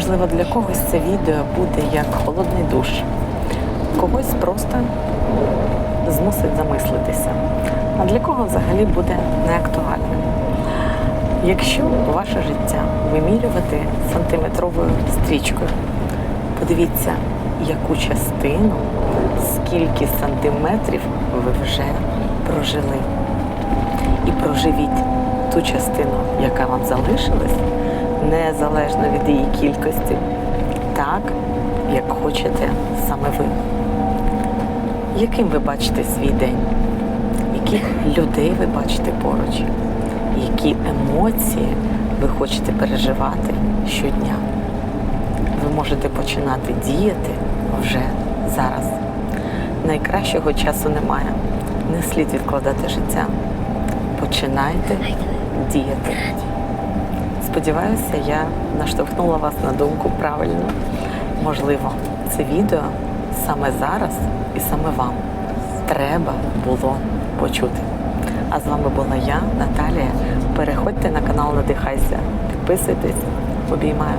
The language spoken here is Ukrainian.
Можливо, для когось це відео буде як холодний душ, когось просто змусить замислитися, а для кого взагалі буде неактуальним. Якщо ваше життя вимірювати сантиметровою стрічкою, подивіться, яку частину, скільки сантиметрів ви вже прожили. І проживіть ту частину, яка вам залишилась, незалежно від її кількості, так, як хочете саме ви. Яким ви бачите свій день? Яких людей ви бачите поруч? Які емоції ви хочете переживати щодня? Ви можете починати діяти вже зараз. Найкращого часу немає. Не слід відкладати життя. Починайте діяти. Сподіваюся, я наштовхнула вас на думку правильно. Можливо, це відео саме зараз і саме вам треба було почути. А з вами була я, Наталія. Переходьте на канал Надихайся, підписуйтесь, обіймаю.